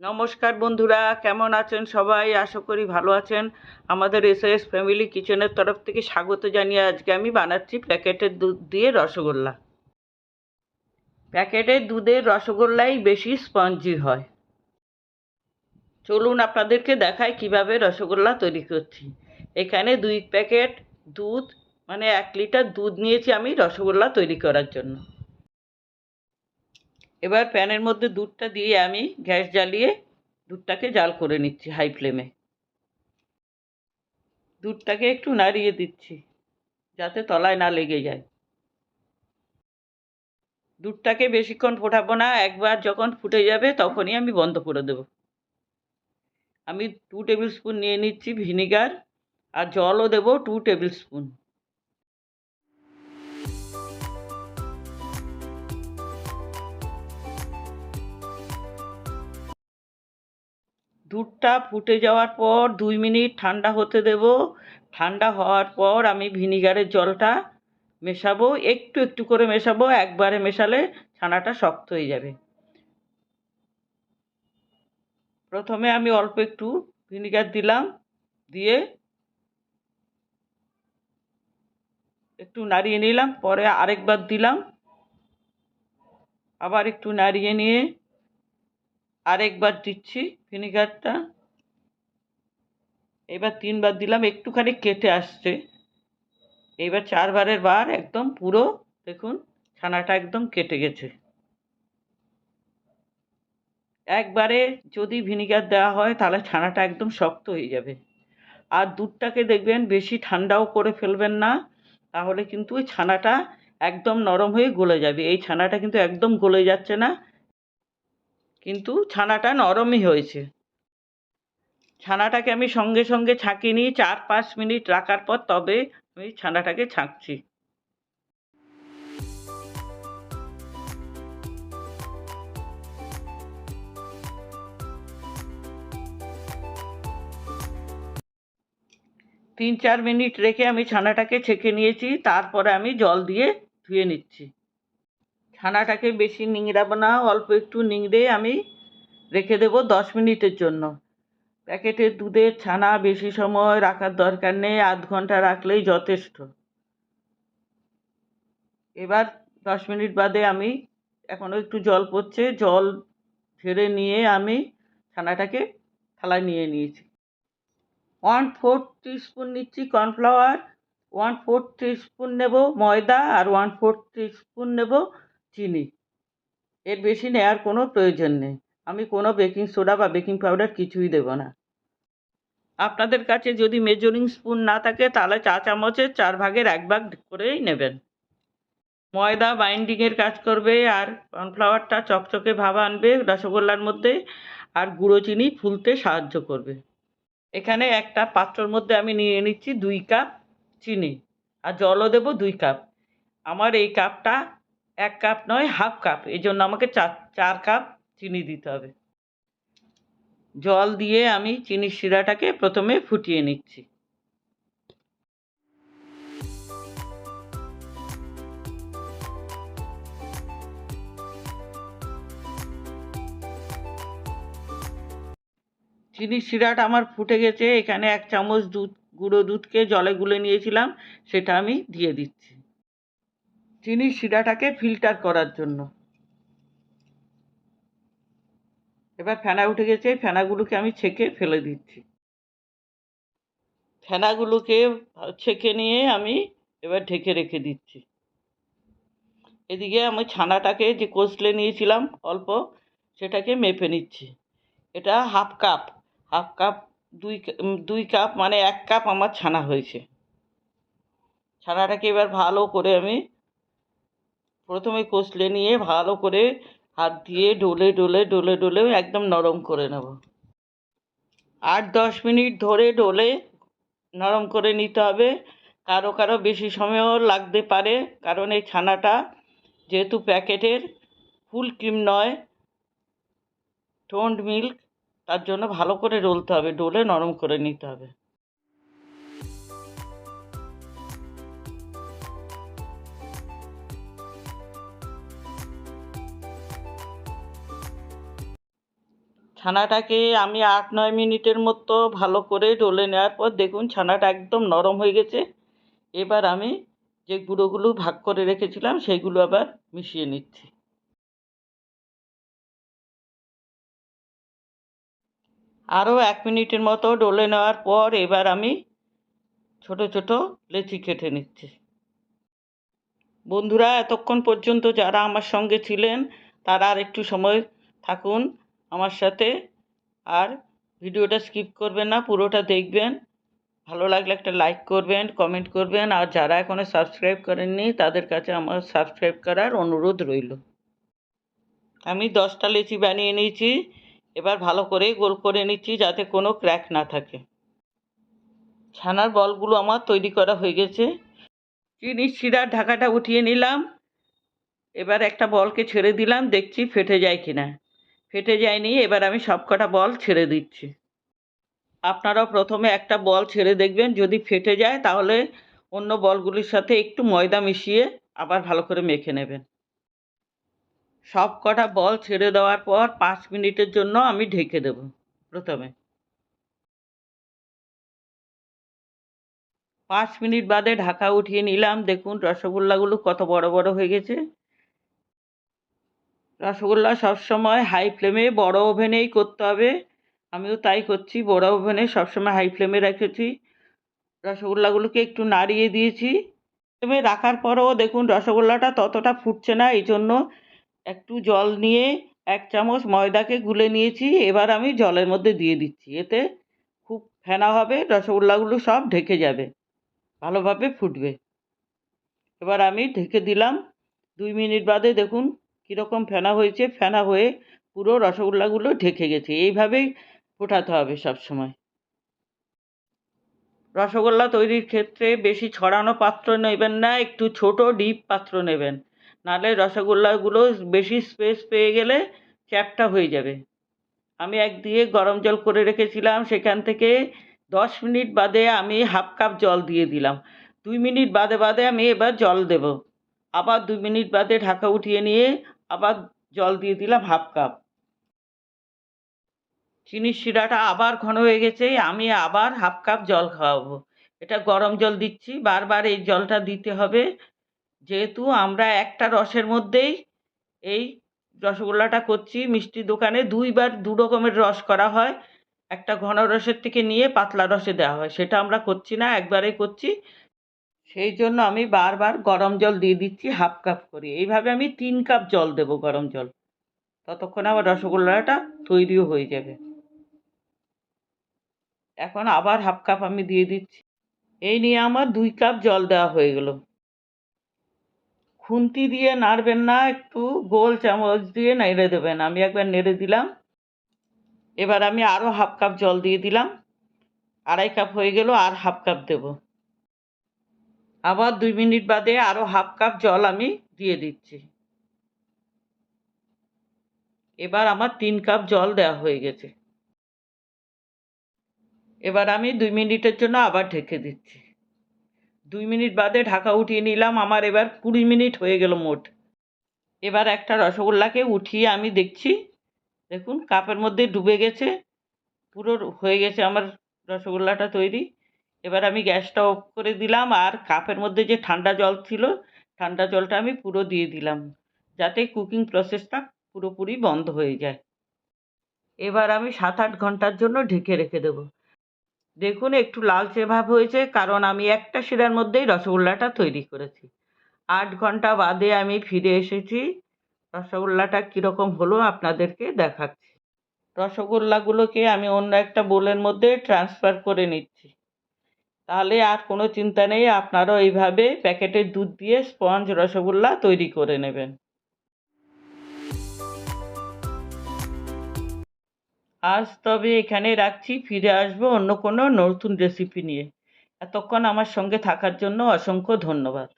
নমস্কার বন্ধুরা, কেমন আছেন সবাই? আশা করি ভালো আছেন। আমাদের এসএস ফ্যামিলি কিচেনের তরফ থেকে স্বাগত জানিয়ে আজকে আমি বানাচ্ছি প্যাকেটের দুধ দিয়ে রসগোল্লা। প্যাকেটের দুধের রসগোল্লাই বেশি স্পঞ্জি হয়। চলুন আপনাদেরকে দেখাই কীভাবে রসগোল্লা তৈরি করছি। এখানে দুই প্যাকেট দুধ মানে এক লিটার দুধ নিয়েছি আমি রসগোল্লা তৈরি করার জন্য। এবার প্যানের মধ্যে দুধটা দিয়ে আমি গ্যাস জ্বালিয়ে দুধটাকে জাল করে নিচ্ছি হাই ফ্লেমে। দুধটাকে একটু নাড়িয়ে দিচ্ছি, যাতে তলায় না লেগে যায়। দুধটাকে বেশিক্ষণ ফোটাবো না, একবার যখন ফুটে যাবে তখনই আমি বন্ধ করে দেব। আমি টু টেবিল স্পুন নিয়ে নিচ্ছি ভিনিগার আর জলও দেবো টু টেবিল স্পুন দুধটা ফুটে যাওয়ার পর দুই মিনিট ঠান্ডা হতে দেব। ঠান্ডা হওয়ার পর আমি ভিনিগারের জলটা মেশাবো। একটু একটু করে মেশাবো, একবারে মেশালে ছানাটা শক্ত হয়ে যাবে। প্রথমে আমি অল্প একটু ভিনিগার দিলাম, দিয়ে একটু নাড়িয়ে নিলাম, পরে আরেকবার দিলাম। আবার একটু নাড়িয়ে নিয়ে আরেকবার দিচ্ছি ভিনিগারটা। এবার তিনবার দিলাম, একটুখানি কেটে আসছে। এবার চারবারের বার একদম পুরো, দেখুন, ছানাটা একদম কেটে গেছে। একবারে যদি ভিনিগার দেওয়া হয়, তাহলে ছানাটা একদম শক্ত হয়ে যাবে। আর দুধটাকে দেখবেন, বেশি ঠান্ডাও করে ফেলবেন না, তাহলে কিন্তু ওই ছানাটা একদম নরম হয়ে গলে যাবে। এই ছানাটা কিন্তু একদম গলে যাচ্ছে না কিন্তু ছানাটা নরমই হয়েছে। ছানাটাকে আমি সঙ্গে সঙ্গে ছাঁকিয়ে নিই, চার পাঁচ মিনিট রাখার পর তবে আমি ছানাটাকে ছাঁকছি। তিন চার মিনিট রেখে আমি ছানাটাকে ছেঁকে নিয়েছি, তারপরে আমি জল দিয়ে ধুয়ে নিচ্ছি। ছানাটাকে বেশি নিংড়াবো না, অল্প একটু নিংড়ে আমি রেখে দেবো দশ মিনিটের জন্য। প্যাকেটের দুধের ছানা বেশি সময় রাখার দরকার নেই, আধ ঘণ্টা রাখলেই যথেষ্ট। এবার দশ মিনিট বাদে আমি এখনও একটু জল পড়ছে, জল ঝেড়ে নিয়ে আমি ছানাটাকে থালায় নিয়ে নিয়েছি। ওয়ান ফোর স্পুন নিচ্ছি কর্নফ্লাওয়ার, ওয়ান ফোর স্পুন নেব ময়দা আর ওয়ান ফোর স্পুন নেব চিনি। এর বেশি নেওয়ার কোনো প্রয়োজন নেই। আমি কোনো বেকিং সোডা বা বেকিং পাউডার কিছুই দেব না। আপনাদের কাছে যদি মেজরিং স্পুন না থাকে, তাহলে চা চামচের চার ভাগের এক ভাগ করেই নেবেন। ময়দা বাইন্ডিংয়ের কাজ করবে, আর কর্নফ্লাওয়ারটা চকচকে ভাব আনবে রসগোল্লার মধ্যে, আর গুঁড়ো চিনি ফুলতে সাহায্য করবে। এখানে একটা পাত্রর মধ্যে আমি নিয়ে নিচ্ছি দুই কাপ চিনি, আর জলও দেবো দুই কাপ। আমার এই কাপটা এক কাপ নয়, হাফ কাপ। এই জন্য আমাকে চার চার কাপ চিনি দিতে হবে। জল দিয়ে আমি চিনির শিরাটাকে প্রথমে ফুটিয়ে নিচ্ছি। চিনির শিরাটা আমার ফুটে গেছে। এখানে এক চামচ দুধ, গুঁড়ো দুধকে জলে গুলে নিয়েছিলাম। সেটা আমি দিয়ে দিচ্ছি। চিনির শিরাটাকে ফিল্টার করার জন্য। এবার ফেনা উঠে গেছে ফেনাগুলোকে আমি ছেঁকে ফেলে দিচ্ছি। ফেনাগুলোকে ছেঁকে নিয়ে আমি এবার ঢেকে রেখে দিচ্ছি। এদিকে আমি ছানাটাকে যে কষলে নিয়েছিলাম অল্প, সেটাকে মেপে নিচ্ছি। এটা হাফ কাপ হাফ কাপ, দুই দুই কাপ মানে এক কাপ আমার ছানা হয়েছে। ছানাটাকে এবার ভালো করে আমি প্রথমে কষলে নিয়ে ভালো করে হাত দিয়ে ডলে ডলে ডলে ডলে একদম নরম করে নেব। আট দশ মিনিট ধরে ডলে নরম করে নিতে হবে। কারও কারও বেশি সময়ও লাগতে পারে, কারণ এই ছানাটা যেহেতু প্যাকেটের ফুল ক্রিম নয় টোন্ড মিল্ক, তার জন্য ভালো করে ডলতে হবে, ডলে নরম করে নিতে হবে। ছানাটাকে আমি আট নয় মিনিটের মতো ভালো করে ডলে নেওয়ার পর দেখুন ছানাটা একদম নরম হয়ে গেছে। এবার আমি যে গুঁড়োগুলো ভাগ করে রেখেছিলাম সেগুলো আবার মিশিয়ে নিচ্ছি। আরও এক মিনিটের মতো ডলে নেওয়ার পর এবার আমি ছোট ছোট লেচি কেটে নিচ্ছি। বন্ধুরা, এতক্ষণ পর্যন্ত যারা আমার সঙ্গে ছিলেন, তারা আর একটু সময় থাকুন। আমার সাথে। আর ভিডিওটা স্কিপ করবেন না, পুরোটা দেখবেন। ভালো লাগলে একটা লাইক করবেন কমেন্ট করবেন। আর যারা এখনও সাবস্ক্রাইব করেননি, তাদের কাছে আমার সাবস্ক্রাইব করার অনুরোধ রইল। আমি দশটা লেচি বানিয়ে নিয়েছি। এবার ভালো করে গোল করে নিচ্ছি যাতে কোনো ক্র্যাক না থাকে। ছানার বলগুলো আমার তৈরি করা হয়ে গেছে। চিনির শিরার ঢাকাটা উঠিয়ে নিলাম। এবার একটা বলকে ছেড়ে দিলাম, দেখছি ফেটে যায় কি না ফেটে যায়নি, এবার আমি সব কটা বল ছেড়ে দিচ্ছি। আপনারাও প্রথমে একটা বল ছেড়ে দেখবেন, যদি ফেটে যায় তাহলে অন্য বলগুলির সাথে একটু ময়দা মিশিয়ে আবার ভালো করে মেখে নেবেন। সব কটা বল ছেড়ে দেওয়ার পর পাঁচ মিনিটের জন্য আমি ঢেকে দেব প্রথমে। পাঁচ মিনিট বাদে ঢাকা উঠিয়ে নিলাম। দেখুন, রসগোল্লাগুলো কত বড় বড় হয়ে গেছে। রসগোল্লা সবসময় হাই ফ্লেমে বড় ওভেনেই করতে হবে। আমিও তাই করছি, বড় ওভেনে সবসময় হাই ফ্লেমে রেখেছি। রসগোল্লাগুলোকে একটু নাড়িয়ে দিয়েছি। ফ্লেমে রাখার পরেও দেখুন রসগোল্লাটা ততটা ফুটছে না, এই জন্য একটু জল নিয়ে এক চামচ ময়দাকে গুলে নিয়েছি। এবার আমি জলের মধ্যে দিয়ে দিচ্ছি, এতে খুব ফেনা হবে, রসগোল্লাগুলো সব ঢেকে যাবে, ভালোভাবে ফুটবে। এবার আমি ঢেকে দিলাম। দুই মিনিট বাদে দেখুন কীরকম ফেনা হয়েছে, ফেনা হয়ে পুরো রসগোল্লাগুলো ঢেকে গেছে। এইভাবেই ফোটাতে হবে সব সময় রসগোল্লা তৈরির ক্ষেত্রে বেশি ছড়ানো পাত্র নেবেন না, একটু ছোট ডিপ পাত্র নেবেন। নাহলে রসগোল্লাগুলো বেশি স্পেস পেয়ে গেলে চ্যাপটা হয়ে যাবে। আমি একদিকে গরম জল করে রেখেছিলাম, সেখান থেকে দশ মিনিট বাদে আমি হাফ কাপ জল দিয়ে দিলাম। দুই মিনিট বাদে বাদে আমি এবার জল দেব। আবার দুই মিনিট বাদে ঢাকা উঠিয়ে নিয়ে আবার জল দিয়ে দিলাম হাফ কাপ। চিনির শিরাটা আবার ঘন হয়ে গেছে, আমি আবার হাফ কাপ জল খাওয়াবো। এটা গরম জল দিচ্ছি, বারবার এই জলটা দিতে হবে। যেহেতু আমরা একটা রসের মধ্যেই এই রসগোল্লাটা করছি, মিষ্টি দোকানে দুইবার দু রকমের রস করা হয়। একটা ঘন রসের থেকে নিয়ে পাতলা রসে দেওয়া হয়, সেটা আমরা করছি না, একবারেই করছি। সেই জন্য আমি বারবার গরম জল দিয়ে দিচ্ছি হাফ কাপ করে। এইভাবে আমি তিন কাপ জল দেব গরম জল। ততক্ষণ আবার রসগোল্লাটা তৈরিও হয়ে যাবে। এখন আবার হাফ কাপ আমি দিয়ে দিচ্ছি। এই নিয়ে আমার দুই কাপ জল দেওয়া হয়ে গেল। খুন্তি দিয়ে নাড়বেন না, একটু গোল চামচ দিয়ে নেড়ে দেবেন। আমি একবার নেড়ে দিলাম। এবার আমি আরও হাফ কাপ জল দিয়ে দিলাম। আড়াই কাপ হয়ে গেল, আর হাফ কাপ দেব। আবার দুই মিনিট বাদে আরও হাফ কাপ জল আমি দিয়ে দিচ্ছি। এবার আমার তিন কাপ জল দেওয়া হয়ে গেছে। এবার আমি দুই মিনিটের জন্য আবার ঢেকে দিচ্ছি। দুই মিনিট বাদে ঢাকা উঠিয়ে নিলাম, আমার এবার কুড়ি মিনিট হয়ে গেল মোট। এবার একটা রসগোল্লাকে উঠিয়ে আমি দেখছি, দেখুন কাপের মধ্যে ডুবে গেছে, পুরো হয়ে গেছে আমার রসগোল্লাটা তৈরি। এবার আমি গ্যাসটা অফ করে দিলাম আর কাপের মধ্যে যে ঠান্ডা জল ছিল, ঠান্ডা জলটা আমি পুরো দিয়ে দিলাম, যাতে কুকিং প্রসেসটা পুরোপুরি বন্ধ হয়ে যায়। এবার আমি সাত আট ঘণ্টার জন্য ঢেকে রেখে দেবো। দেখুন একটু লালচে ভাব হয়েছে, কারণ আমি একটা শিরার মধ্যেই রসগোল্লাটা তৈরি করেছি। আট ঘণ্টা বাদে আমি ফিরে এসেছি। রসগোল্লাটা কীরকম হলো আপনাদেরকে দেখাচ্ছি। রসগোল্লাগুলোকে আমি অন্য একটা বোলের মধ্যে ট্রান্সফার করে নিচ্ছি। তাহলে আর কোনো চিন্তা নেই আপনারাও এইভাবে প্যাকেটের দুধ দিয়ে স্পঞ্জ, রসগোল্লা তৈরি করে নেবেন। আজ তবে এখানে রাখছি, ফিরে আসব অন্য কোনো নতুন রেসিপি নিয়ে। এতক্ষণ আমার সঙ্গে থাকার জন্য অসংখ্য ধন্যবাদ।